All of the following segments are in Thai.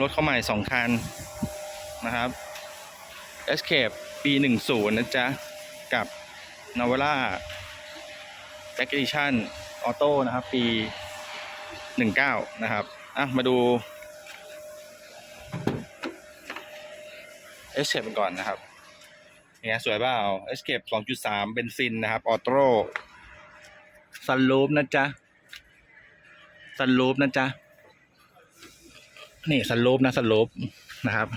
รถเข้าใหม่สองคันนะครับ Escape ปี10นะจ๊ะ กับ Navara Black Edition Auto นะครับ ปี19นะครับ อะ มาดู Escape กันก่อนนะครับเนี่ยสวยเปล่า Escape 2.3 เบนซินนะครับ ออโต้ซันรูปนะจ๊ะซันรูปนะจ๊ะ นี่ซันรูปนะซันรูปนะครับ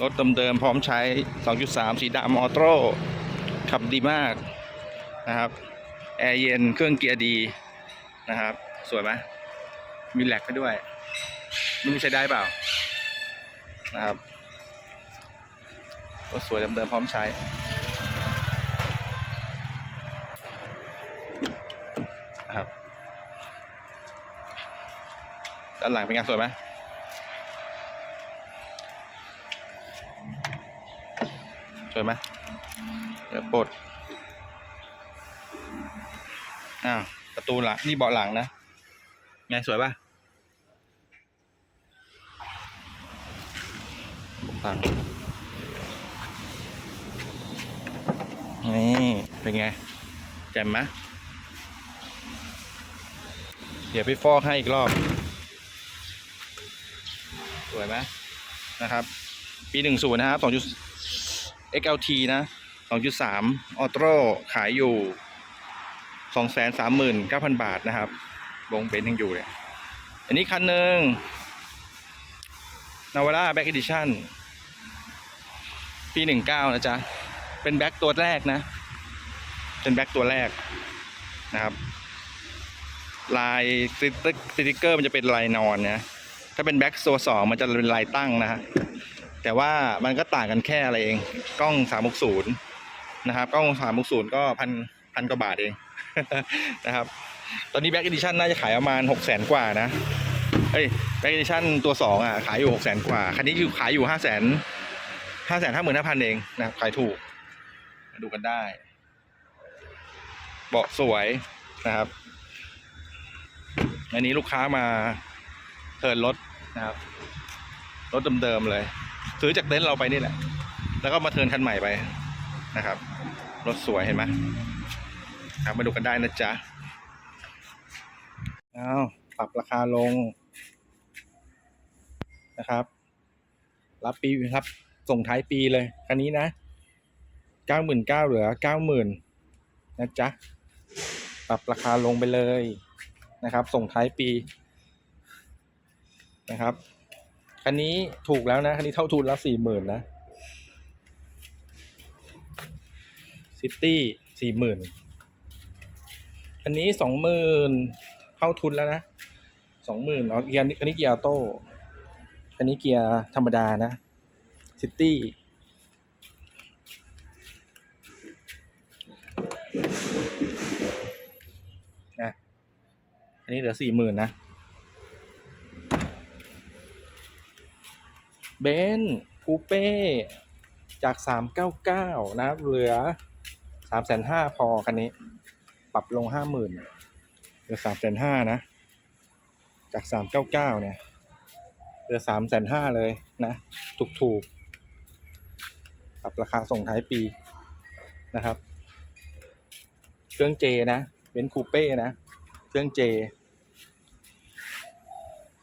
รถเดิมๆพร้อมใช้ 2.3 สีดำออโต้ขับดีมากนะครับ แอร์เย็นเครื่องเกียร์ดีนะครับ สวยไหมมีแหลกให้ด้วยม่รู้ใช้ได้เปล่านะครับรถสวยเดิมๆพร้อมใช้ ด้านหลังเป็นไงสวยไหมสวยไหมเดี๋ยวปลดอ้าวประตูหลังนี่เบาะหลังนะไงสวยป่ะหลังนี่เป็นไงแจ่มไหมเดี๋ยวไปฟอกให้อีกรอบ วยไหมนะครับ ปีหนึ่งศูนย์นะครับสองจุด XLT นะสองจุดสามออโต้ขายอยู่สองแสนสามหมื่นเก้าพันบาทนะครับวงเบนยังอยู่เลย อันนี้คันหนึ่งนาวาร่าแบ็ก e ดิชั่นปีหนึ่งเก้านะจ๊ะ เป็นแบ็กตัวแรกนะ เป็นแบ็กตัวแรกนะครับ ลายสติ๊กสติ๊กเกอร์มันจะเป็นลายนอนนะ ถ้าเป็นแบ็กตัวสองมันจะเป็นลายตั้งนะฮะแต่ว่ามันก็ต่างกันแค่อะไรเอง กล้องสามหกศูนย์นะครับ กล้องสามหกศูนย์ก็พันพันกว่าบาทเองนะครับ ตอนนี้แบ็ก e ดิชั่นน่าจะขายประมาณหกแสนกว่านะเอ้ยแบ็ก e ดิชั่นตัวสองอะขายอยู่หกแสนกว่า คันนี้อยู่ขายอยู่ห้าแสนห้าแสนห้าหมื่นห้าพันเองนะครับขายถูก มาดูกันได้ เบาะสวยนะครับ อันนี้ลูกค้ามาเทินรถ นะครับ รถเดิมๆเลย ซื้อจากเต็นท์เราไปนี่แหละ แล้วก็มาเทินคันใหม่ไปนะครับ รถสวยเห็นไหมครับมาดูกันได้นะจ๊ะอ้าวปรับราคาลงนะครับ รับปีครับ ส่งท้ายปีเลย คันนี้นะเก้าหมื่นเก้าเหลือเก้าหมื่นนะจ๊ะ ปรับราคาลงไปเลยนะครับ ส่งท้ายปี นะครับ คันนี้ถูกแล้วนะ คันนี้เท่าทุนแล้วสี่หมื่นนะซิตี้สี่หมื่นคันนี้สองหมื่นเข้าทุนแล้วนะสองหมื่นเอาเกียร์คันนี้เกียร์ออโต้คันนี้เกียร์ธรรมดานะซิตี้นะอันนี้เหลือสี่หมื่นนะ เบนซ์คูเป้จาก 399 นะครับ เหลือ 3,500พอคันนี้ ปรับลง 50,000เหลือ 3,500นะ จาก 399 เนี่ย เหลือ 3,500เลยนะ ถูกถูกๆปรับราคาส่งท้ายปีนะครับ เครื่องเจนะเบนซ์คูเป้นะ เครื่องเจ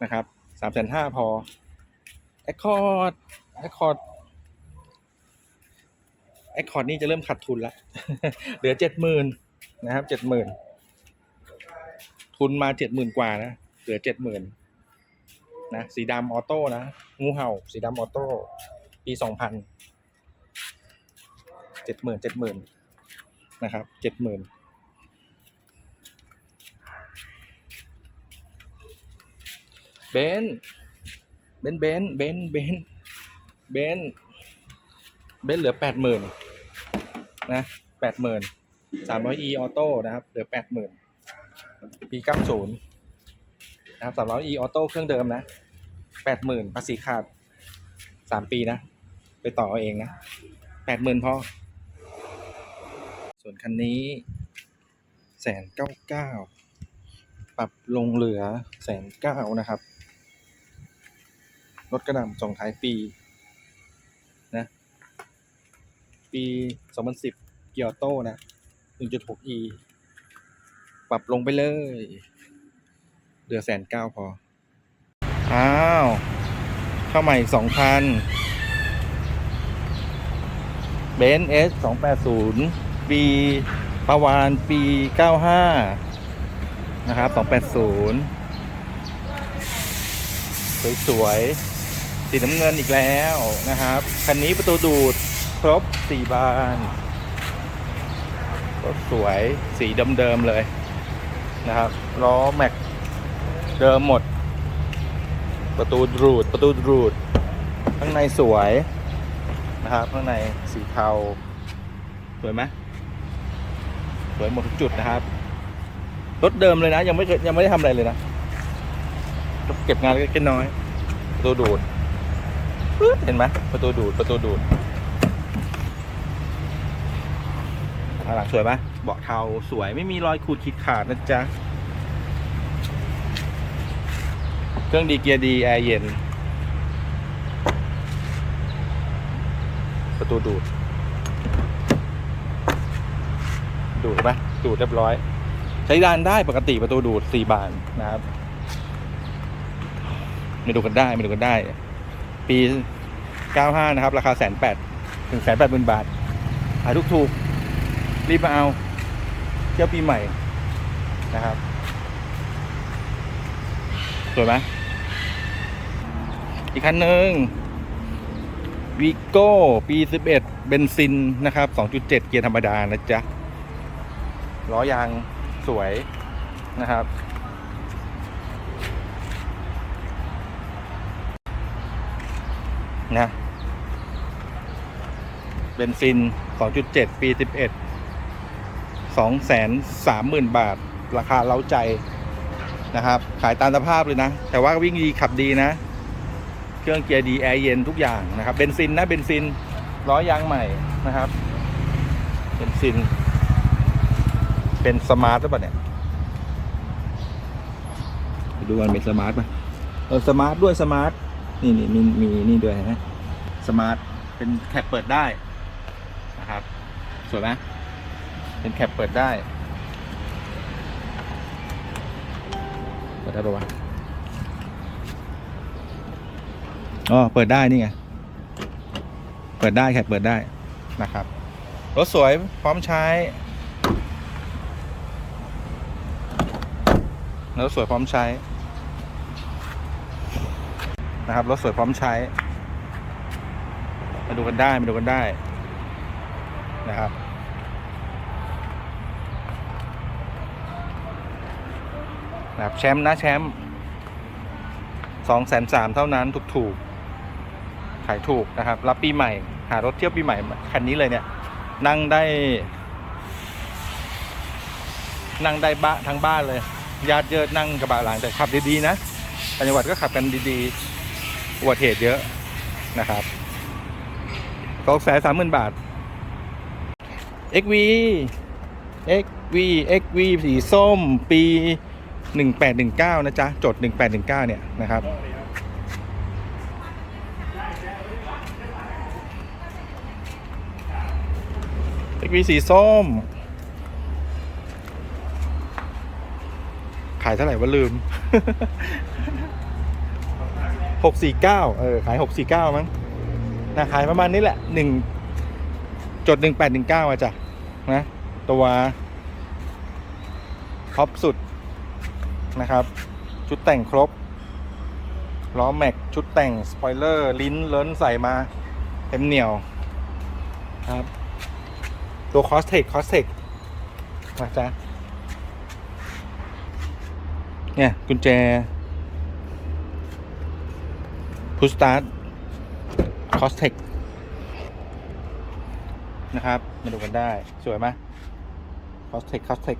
นะครับ 3,500พอ แอคคอร์ดแอคคอร์ดแอคคอร์ดนี่จะเริ่มขาดทุนละเหลือเจ็ดหมื่นนะครับเจ็ดหมื่นทุนมาเจ็ดหมื่นกว่านะ เหลือเจ็ดหมื่นนะ สีดำออโต้นะ งูเห่า สีดำออโต้ ปีสองพันเจ็ดหมื่นเจ็ดหมื่นนะครับเจ็ดหมื่นเบน บนเบนเบนเบนเบนเบนเหลือแปดหมื่นนะแปดหมื่นสามร้อยอีออโต้นะครับ เหลือแปดหมื่นปีเก้าศูนย์นะครับสามร้อยอีออโต้เครื่องเดิมนะแปดหมื่นภาษีขาดสามปีนะ ไปต่อเอาเองนะแปดหมื่นพอ ส่วนคันนี้แสนเก้าเก้าปรับลงเหลือแสนเก้านะครับ รถกระหน่ำส่งท้ายปีนะปี 2010 เกียร์โตนะ 1.6e ปรับลงไปเลยเหลือแสนเก้าพอ อ้าว เข้าใหม่อีกสองพันเบนเอสสองแปดศูนย์ปีประวานปีเก้าห้านะครับสองแปดศูนย์สวยๆ สีน้ำเงินอีกแล้วนะครับ คันนี้ประตูดูดครบสี่บานรถสวยสีเดิมๆเลยนะครับล้อแม็กเดิมหมด ประตูดูดประตูดูด ข้างในสวยนะครับข้างในสีเทาสวยไหมสวยหมดทุกจุดนะครับรถเดิมเลยนะ ยังไม่เคยยังไม่ได้ทำอะไรเลยนะเก็บงานเล็กน้อยประตูดูด เห็นไหมประตูดูดประตูดูดข้างหลังสวยไหมเบาะเทาสวยไม่มีรอยขูดขีดขาดนะจ๊ะ เครื่องดีเกียร์ดี แอร์เย็น ประตูดูด ดูดปะดูดเรียบร้อย ใช้ดานได้ปกติประตูดูดสี่บานนะครับ ไมาดูกันได้ไมาดูกันได้ ปี 95 นะครับ ราคาแสนแปดถึงแสนแปดหมื่นบาทขายทุกถูกรีบมาเอาเที่ยวปีใหม่นะครับสวยไหมอีกคันหนึ่งวีโก้ปี 11 เบนซินนะครับ 2.7 เกียร์ธรรมดานะจ๊ะล้อยางสวยนะครับ นะเบนซิน 2.7 ปี 11 230,000 บาท ราคาเล้าใจนะครับ ขายตามสภาพเลยนะ แต่ว่าวิ่งดีขับดีนะ เครื่องเกียร์ดี แอร์เย็นทุกอย่างนะครับ เบนซินนะ เบนซิน ล้อยางใหม่นะครับ เบนซิน เป็นสมาร์ทหรือเปล่าเนี่ย ดูกันเป็นสมาร์ทป่ะเออสมาร์ทด้วยสมาร์ท นี่นี่มีมีนี่ด้วยนะสมาร์ทเป็นแคปเปิดได้นะครับสวยไหมเป็นแคปเปิดได้เปิดได้ปะวะอ๋อเปิดได้นี่ไงเปิดได้แคปเปิดได้นะครับรถสวยพร้อมใช้รถสวยพร้อมใช้ นะครับ รถสวยพร้อมใช้ มาดูกันได้ มาดูกันได้นะครับ นะครับ แชมป์นะแชมป์สองแสนสามเท่านั้นถูกถูกขายถูกนะครับ รับปีใหม่ หารถเที่ยวปีใหม่ คันนี้เลยเนี่ย นั่งได้ นั่งได้บ้าทั้งบ้านเลย ญาติเยอะนั่งกระบะหลังแต่ขับดีๆนะต่างจังหวัดก็ขับกันดีๆ อุบัติเหตุเยอะนะครับสองแสนสามหมื่นบาท XV XV XV สีส้มปี 1819 นะจ๊ะ จด 1819 เนี่ยนะครับ XV สีส้ม ขายเท่าไหร่วะลืม 649เออขาย 649 มั้งนะขายประมาณนี้แหละหนึ่งจด1819อะจ้ะนะตัวท็อปสุดนะครับ ชุดแต่งครบล้อแม็กชุดแต่ง สปอยเลอร์ ลิ้น เลิ้นใส่มา เต็มเหนียวครับ ตัวคอสเทคคอสเทคมาจ้ะเนี่ย กุญแจ พุสตาร์ทคอสเทคนะครับ มาดูกันได้ สวยไหมคอสเทคคอสเทค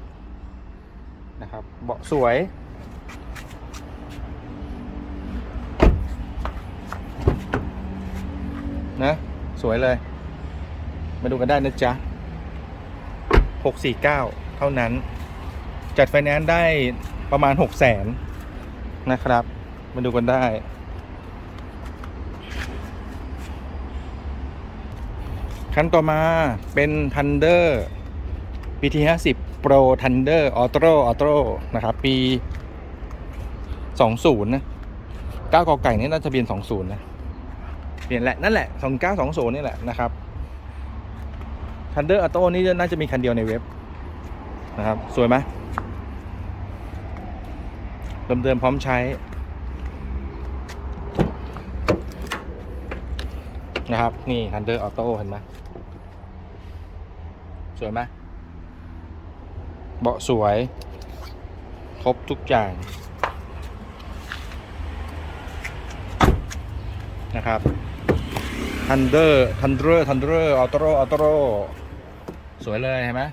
นะครับ เบาะสวย นะ สวยเลย มาดูกันได้นะจ๊ะ 649 เท่านั้น จัดไฟแนนซ์ได้ประมาณหกแสนนะครับ มาดูกันได้ คันต่อมาเป็น Thunder PT 50 Pro Thunder Auto Auto นะครับ ปี 20นะ9กอไก่นี่น่าจะเปลี่ยน20นะเปลี่ยนแหละนั่นแหละ 2920นี่แหละนะครับ Thunder Auto นี่น่าจะมีคันเดียวในเว็บนะครับ สวยไหมเดิมๆพร้อมใช้นะครับ นี่ Thunder Auto เห็นไหม สวยไหมเบาะสวย ครบทุกอย่างนะครับ Thunder Thunder Thunder Auto Auto สวยเลยเห็นไหม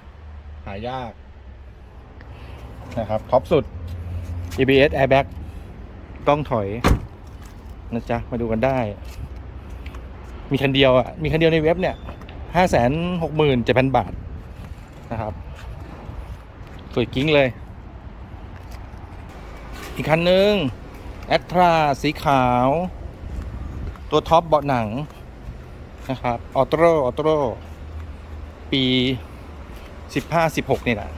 หายาก นะครับ ท็อปสุด ABS Airbag ต้องถอย นะจ๊ะ มาดูกันได้ มีคันเดียวอะ มีคันเดียวในเว็บเนี่ยห้าแสนหกหมื่นเจ็ดพันบาท นะครับ สวยกิ้งเลย อีกคันหนึ่งแอตราสีขาว ตัวท็อปเบาะหนังนะครับออโต้ออโต้ปีสิบห้าสิบหกนี่แหละ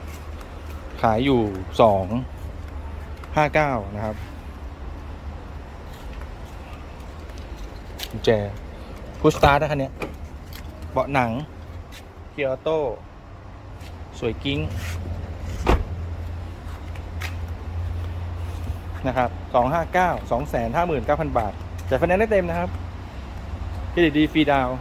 ขายอยู่สองห้าเก้านะครับกุญแจพุชสตาร์ทนะคันนี้เบาะหนังเกียร์ออโต้ วยกิ้งนะครับสองห้าเก้าสองแสนห้าหมื่นเก้าพันบาทจ่ายไฟแนนซ์ได้เต็มนะครับเครดิตดีฟรีดาวน์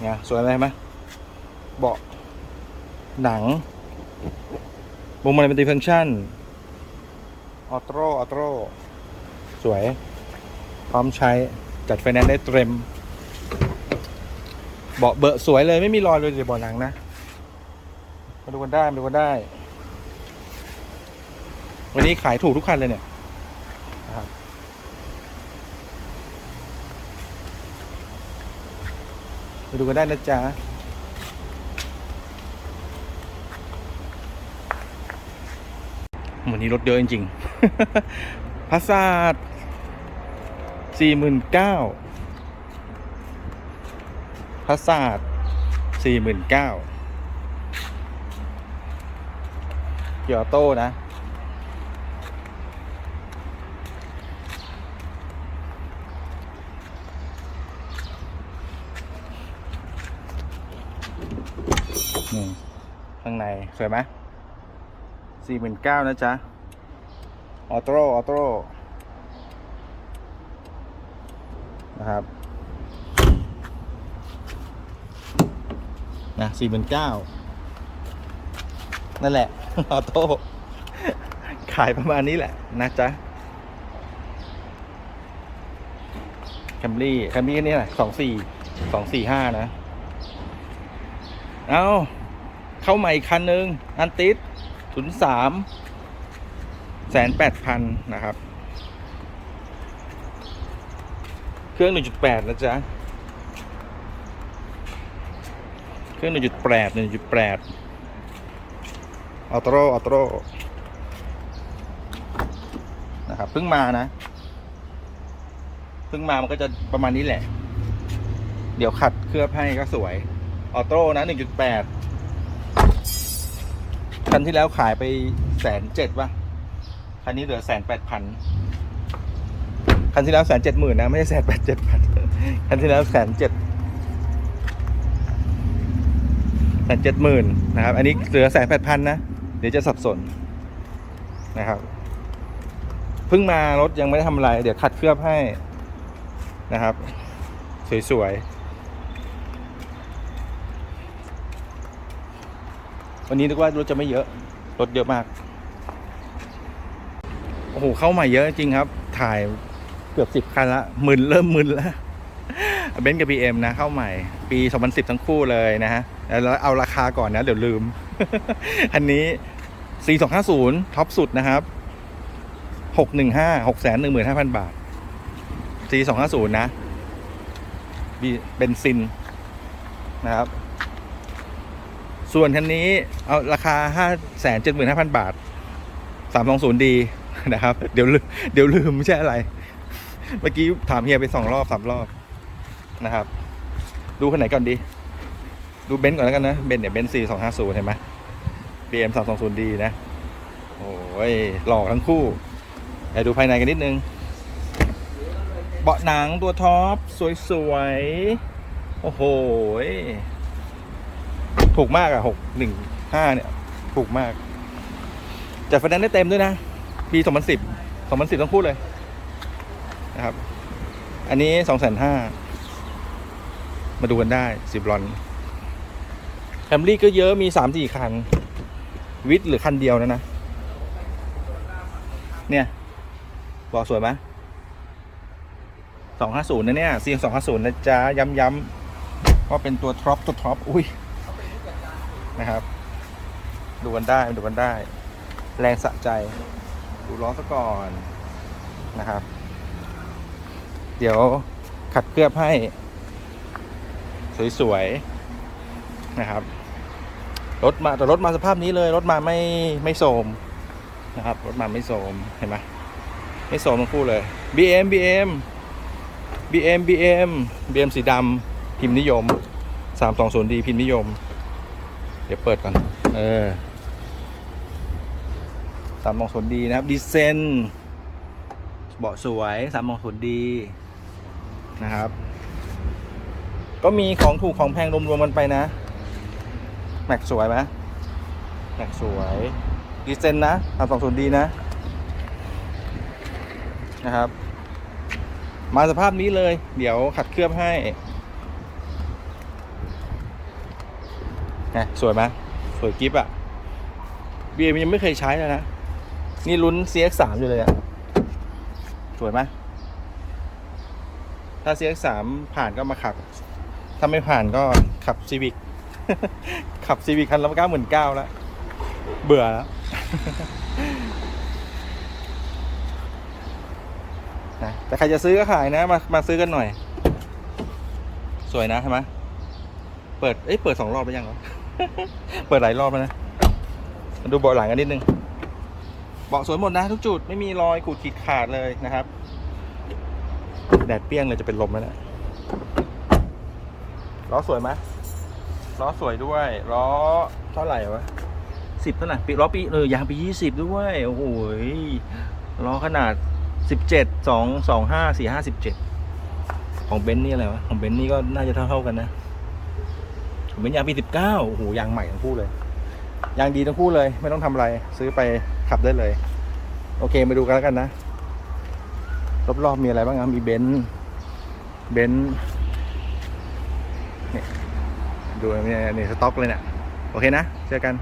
เนี่ยสวยอะไรไหมเบาะหนังบุมอะไรเป็นตีฟังก์ชันออโต้ออโต้สวย พร้อมใช้จัดไฟแนนซ์ได้เต็ม เบาะเบอะสวยเลยไม่มีรอยเลยเดี๋ยวเบาะหนังนะ มาดูกันได้มาดูกันได้ วันนี้ขายถูกทุกคันเลยเนี่ยนะครับมาดูกันได้นะจ๊ะวันนี้รถเยอะจริงๆพัสซาดสี่หมื่นเก้า พัสซาดสี่หมื่นเก้าเกียร์โต้นะ นี่ ข้างใน สวยไหมสี่หมื่นเก้านะจ๊ะ ออโต้ออโต้นะครับ นะสี่หมื่นเก้านั่นแหละ ออโต้ ขายประมาณนี้แหละ นะจ๊ะแคมรี่แคมรี่นี่แหละสองสี่สองสี่ห้านะ เอาเข้าใหม่อีกคันหนึ่งอันติสศูนย์สามแสนแปดพันนะครับ เครื่องหนึ่งจุดแปดนะจ๊ะ เค รื่องหนึ่งจุดแปดหนึ่งจุดแปดออโต้ออโต้นะครับเพิ่งมานะเพิ่งมามันก็จะประมาณนี้แหละ เดี๋ยวขัดเคลือบให้ก็สวย ออโต้นะหนึ่งจุดแปดคันที่แล้วขายไปแสนเจ็ดป่ะ คันนี้เหลือแสนแปดพันคันที่แล้วแสนเจ็ดหมื่นนะ ไม่ใช่แสนแปดเจ็ดพันคันที่แล้วแสนเจ็ด นเจ็ดหมื่นนะครับ อันนี้เหลือแสนแปดพันนะ เดี๋ยวจะสับสนนะครับ เพิ่งมารถยังไม่ได้ทำอะไร เดี๋ยวขัดเคลือบให้นะครับ สวยๆ วันนี้นึกว่ารถจะไม่เยอะ รถเยอะมาก โอ้โห เข้ามาเยอะจริงครับ ถ่ายเกือบสิบคันละหมื่นเริ่มหมื่นแล้วเบนซ์กับ BM นะ เข้าใหม่ ปี 2010 ทั้งคู่เลยนะฮะ แล้วเอาราคาก่อนนะ เดี๋ยวลืม อันนี้ 4250 ท็อปสุดนะครับ 615 615,000 บาท 4250 นะบีเบนซินนะครับ ส่วนคันนี้เอาราคาห้าแสนเจ็ดหมื่นห้าพันบาทสามสองศูนย์ดีนะครับ เดี๋ยวลืมเดี๋ยวลืมไม่ใช่อะไร เมื่อกี้ถามเฮียไปสองรอบสามรอบนะครับ ดูคันไหนก่อนดี ดูเบนซ์ก่อนแล้วกันนะ เบนซ์เนี่ยเบนซ์สี่สองห้าศูนย์เห็นไหม BM สามสองศูนย์ดีนะ โอ้ยหล่อทั้งคู่ไปดูภายในกันนิดนึง เบาะหนังตัวท็อป สวยๆ โอ้โห ถูกมากอะหกหนึ่งห้าเนี่ย ถูกมากจัดไฟแนนซ์ได้เต็มด้วยนะ ปีสองพันสิบสองพันสิบต้องพูดเลย นะครับ อันนี้สองแสนห้ามาดูกันได้สิบลอน แคมรี่ก็เยอะมีสามสี่คัน วิทหรือคันเดียวนะนะ เนี่ยบอกสวยไหมสองห้าศูนย์นะเนี่ยซีสองห้าศูนย์นะจ๊ะ ย้ำย้ำว่าเป็นตัวท็อปตัวท็อปอุ้ยนะครับ ดูกันได้ดูกันได้ แรงสะใจ ดูล้อซะก่อนนะครับ เดี๋ยวขัดเคลือบให้ สวย ๆ นะครับรถมาแต่รถมาสภาพนี้เลยรถมาไม่ไม่โสมนะครับรถมาไม่โสมเห็นไหมไม่โสมทั้งคู่เลย BM BM BM BM BM สีดำพิมพ์นิยม 320D พิมพ์นิยม เดี๋ยวเปิดก่อนเออ 320D นดีนะครับดีเซนเบาะสวย 320D นะครับ ก็มีของถูกของแพงรวมๆกันไปนะ แม็กสวยไหมแม็กสวย ดีเซนนะทำสองศูนย์ดีนะ นะครับ มาสภาพนี้เลย เดี๋ยวขัดเคลือบให้นะสวยไหมสวยกิฟอะเบียร์ยังไม่เคยใช้เลยนะ นี่ลุ้น CX3 อยู่เลยอะสวยไหมถ้า CX3 ผ่านก็มาขับ ถ้าไม่ผ่านก็ขับ Civic ขับซีวีคันละเก้าหมื่นเก้าแล้ว เบื่อแล้วนะแต่ใครจะซื้อก็ขายนะ มามาซื้อกันหน่อย สวยนะใช่ไหมเปิด เอ้ย เปิดสองรอบไปยังเหรอ เปิดหลายรอบแล้วนะ มาดูเบาะหลังกันนิดนึง เบาะสวยหมดนะ ทุกจุด ไม่มีรอยขูดขีดขาดเลยนะครับ แดดเปรี้ยงเลยจะเป็นลมแล้วนะล้อสวยไหม ล้อสวยด้วย ล้อเท่าไหร่วะสิบเท่าไหร่ปีล้อปีเออยางปียี่สิบด้วย โอ้โหยล้อขนาดสิบเจ็ดสองสองห้าสี่ห้าสิบเจ็ดของเบนซ์นี่อะไรวะ ของเบนซ์นี่ก็น่าจะเท่าเท่ากันนะของเบนซ์ยางปีสิบเก้าโอ้โหยางใหม่ทั้งคู่เลยยางดีทั้งคู่เลยไม่ต้องทำอะไร ซื้อไปขับได้เลย โอเคมาดูกันแล้วกันนะ รอบๆมีอะไรบ้างครับมีเบนซ์เบนซ์ ดูเนี่ยนี่สต็อกเลยเนี่ยโอเคนะ เจอกัน